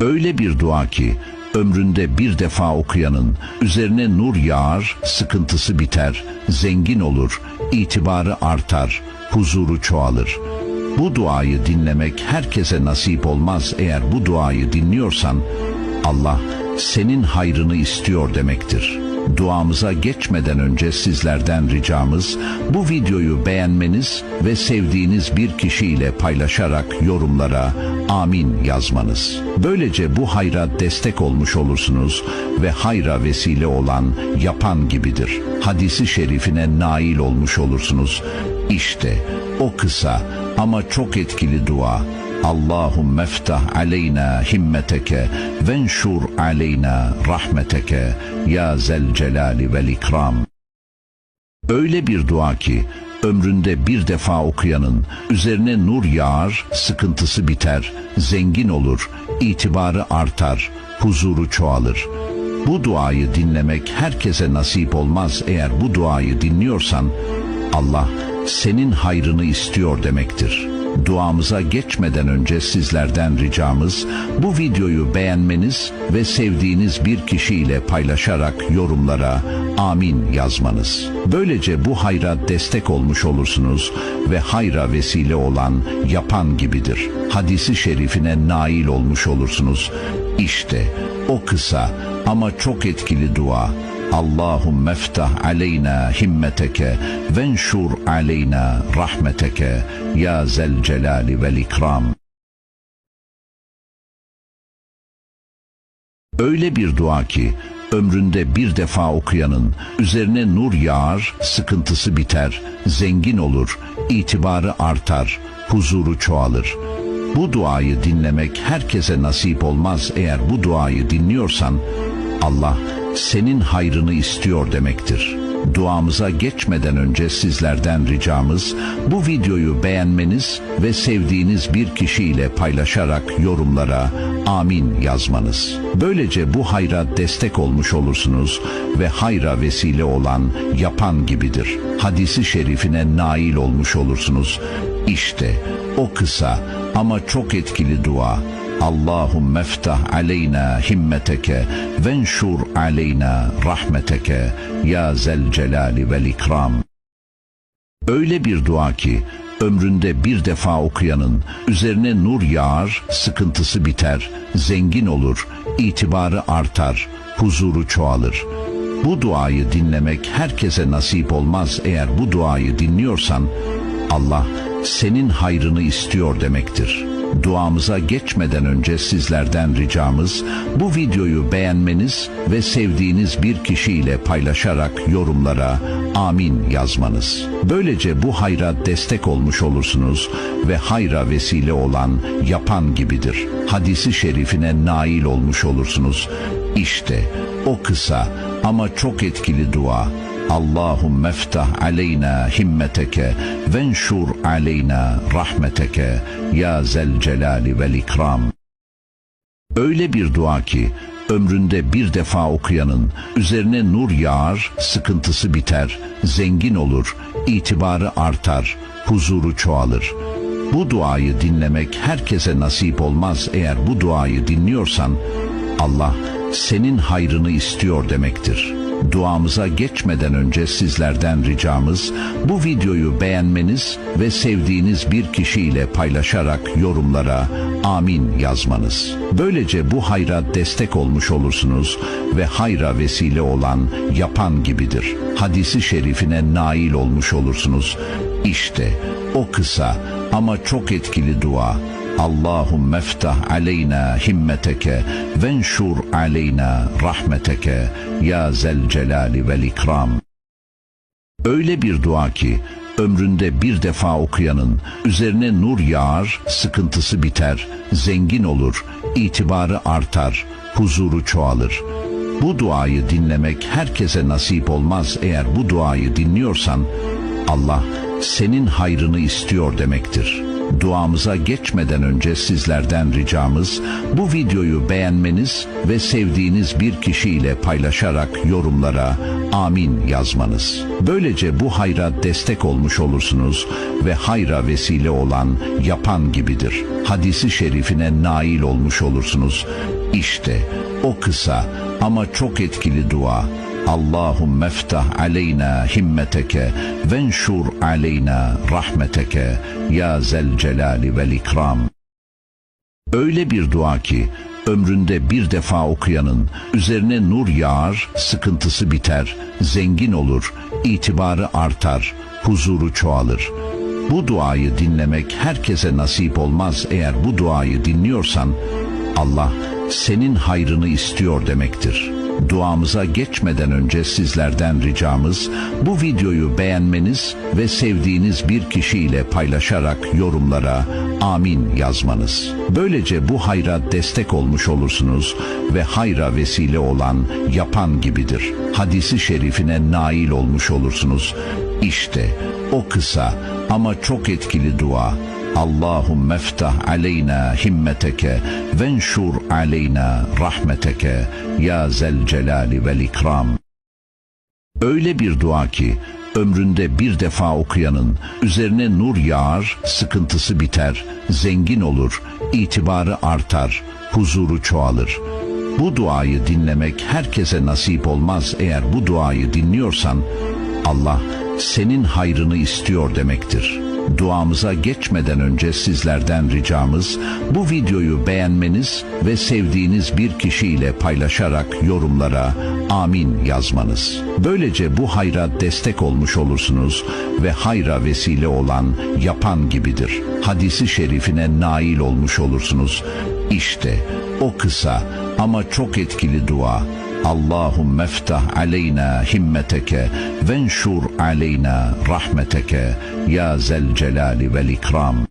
Öyle bir dua ki ömründe bir defa okuyanın üzerine nur yağar, sıkıntısı biter, zengin olur, itibarı artar, huzuru çoğalır. Bu duayı dinlemek herkese nasip olmaz eğer bu duayı dinliyorsan Allah senin hayrını istiyor demektir. Duamıza geçmeden önce sizlerden ricamız bu videoyu beğenmeniz ve sevdiğiniz bir kişiyle paylaşarak yorumlara amin yazmanız. Böylece bu hayra destek olmuş olursunuz ve hayra vesile olan yapan gibidir. Hadisi şerifine nail olmuş olursunuz. İşte o kısa ama çok etkili dua Allahümme ftah aleyna himmeteke venşur aleyna rahmeteke ya zel celali vel ikram. Öyle bir dua ki ömründe bir defa okuyanın üzerine nur yağar, sıkıntısı biter, zengin olur, itibarı artar, huzuru çoğalır. Bu duayı dinlemek herkese nasip olmaz eğer bu duayı dinliyorsan Allah senin hayrını istiyor demektir. Duamıza geçmeden önce sizlerden ricamız bu videoyu beğenmeniz ve sevdiğiniz bir kişiyle paylaşarak yorumlara amin yazmanız. Böylece bu hayra destek olmuş olursunuz ve hayra vesile olan yapan gibidir. Hadisi şerifine nail olmuş olursunuz. İşte o kısa ama çok etkili dua Allahümme ftah aleyna himmeteke venşur aleyna rahmeteke ya zel celali vel ikram. Öyle bir dua ki ömründe bir defa okuyanın üzerine nur yağar, sıkıntısı biter, zengin olur, itibarı artar, huzuru çoğalır. Bu duayı dinlemek herkese nasip olmaz eğer bu duayı dinliyorsan Allah senin hayrını istiyor demektir. Duamıza geçmeden önce sizlerden ricamız bu videoyu beğenmeniz ve sevdiğiniz bir kişiyle paylaşarak yorumlara amin yazmanız. Böylece bu hayra destek olmuş olursunuz ve hayra vesile olan yapan gibidir. Hadisi şerifine nail olmuş olursunuz. İşte o kısa ama çok etkili dua Allahümme ftah aleyna himmeteke venşur aleyna rahmeteke ya zel celali vel ikram. Öyle bir dua ki ömründe bir defa okuyanın üzerine nur yağar, sıkıntısı biter, zengin olur, itibarı artar, huzuru çoğalır. Bu duayı dinlemek herkese nasip olmaz eğer bu duayı dinliyorsan Allah senin hayrını istiyor demektir. Duamıza geçmeden önce sizlerden ricamız bu videoyu beğenmeniz ve sevdiğiniz bir kişiyle paylaşarak yorumlara amin yazmanız. Böylece bu hayra destek olmuş olursunuz ve hayra vesile olan yapan gibidir. Hadisi şerifine nail olmuş olursunuz. İşte o kısa ama çok etkili dua Allahümme ftah aleyna himmeteke venşur aleyna rahmeteke ya zel celali vel ikram. Öyle bir dua ki ömründe bir defa okuyanın üzerine nur yağar, sıkıntısı biter, zengin olur, itibarı artar, huzuru çoğalır. Bu duayı dinlemek herkese nasip olmaz eğer bu duayı dinliyorsan Allah senin hayrını istiyor demektir. Duamıza geçmeden önce sizlerden ricamız bu videoyu beğenmeniz ve sevdiğiniz bir kişiyle paylaşarak yorumlara amin yazmanız. Böylece bu hayra destek olmuş olursunuz ve hayra vesile olan yapan gibidir. Hadisi şerifine nail olmuş olursunuz. İşte o kısa ama çok etkili dua Allahümme ftah aleyna himmeteke venşur aleyna rahmeteke ya zel celali vel ikram. Öyle bir dua ki ömründe bir defa okuyanın üzerine nur yağar, sıkıntısı biter, zengin olur, itibarı artar, huzuru çoğalır. Bu duayı dinlemek herkese nasip olmaz eğer bu duayı dinliyorsan Allah senin hayrını istiyor demektir. Duamıza geçmeden önce sizlerden ricamız bu videoyu beğenmeniz ve sevdiğiniz bir kişiyle paylaşarak yorumlara amin yazmanız. Böylece bu hayra destek olmuş olursunuz ve hayra vesile olan yapan gibidir. Hadisi şerifine nail olmuş olursunuz. İşte o kısa ama çok etkili dua. Allahümme eftah aleyna himmeteke venşur aleyna rahmeteke ya zel celali vel ikram. Öyle bir dua ki ömründe bir defa okuyanın üzerine nur yağar, sıkıntısı biter, zengin olur, itibarı artar, huzuru çoğalır. Bu duayı dinlemek herkese nasip olmaz eğer bu duayı dinliyorsan Allah senin hayrını istiyor demektir. Duamıza geçmeden önce sizlerden ricamız bu videoyu beğenmeniz ve sevdiğiniz bir kişiyle paylaşarak yorumlara amin yazmanız. Böylece bu hayra destek olmuş olursunuz ve hayra vesile olan yapan gibidir. Hadisi şerifine nail olmuş olursunuz. İşte o kısa ama çok etkili dua. Allahümme eftah aleyna himmeteke venşur aleyna rahmeteke ya zel celali vel ikram. Öyle bir dua ki ömründe bir defa okuyanın üzerine nur yağar, sıkıntısı biter, zengin olur, itibarı artar, huzuru çoğalır. Bu duayı dinlemek herkese nasip olmaz eğer bu duayı dinliyorsan Allah senin hayrını istiyor demektir. Duamıza geçmeden önce sizlerden ricamız bu videoyu beğenmeniz ve sevdiğiniz bir kişiyle paylaşarak yorumlara amin yazmanız. Böylece bu hayra destek olmuş olursunuz ve hayra vesile olan yapan gibidir. Hadisi şerifine nail olmuş olursunuz. İşte o kısa ama çok etkili dua. Allahümme eftah aleyna himmeteke venşur aleyna rahmeteke ya zel celali vel ikram.